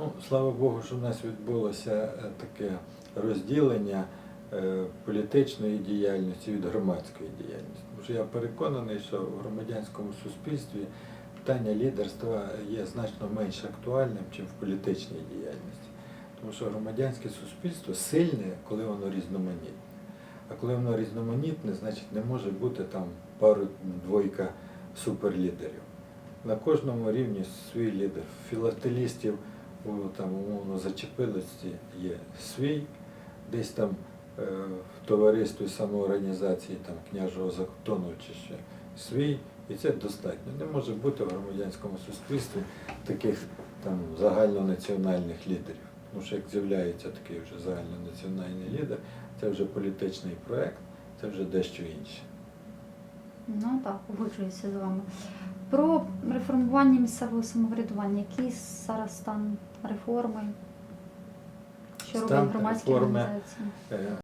Ну, слава Богу, що в нас відбулося е, таке розділення е, політичної діяльності від громадської діяльності. Тому що я переконаний, що в громадянському суспільстві питання лідерства є значно менш актуальним, ніж в політичній діяльності. Тому що громадянське суспільство сильне, коли воно різноманітне. А коли воно різноманітне, значить не може бути там пару-двойка суперлідерів. На кожному рівні свій лідер. Філателістів там умовно зачепилості є свій, десь там е, в товаристві самоорганізації там княжого закону чи ще свій, і це достатньо. Не може бути в громадянському суспільстві таких там загальнонаціональних лідерів. Тому що як з'являється такий вже загальнонаціональний лідер, це вже політичний проект, це вже дещо інше. Ну так, погоджуюся з вами. Про реформування місцевого самоврядування. Який зараз стан реформи? Що роблять громадські реформи, організації? Е,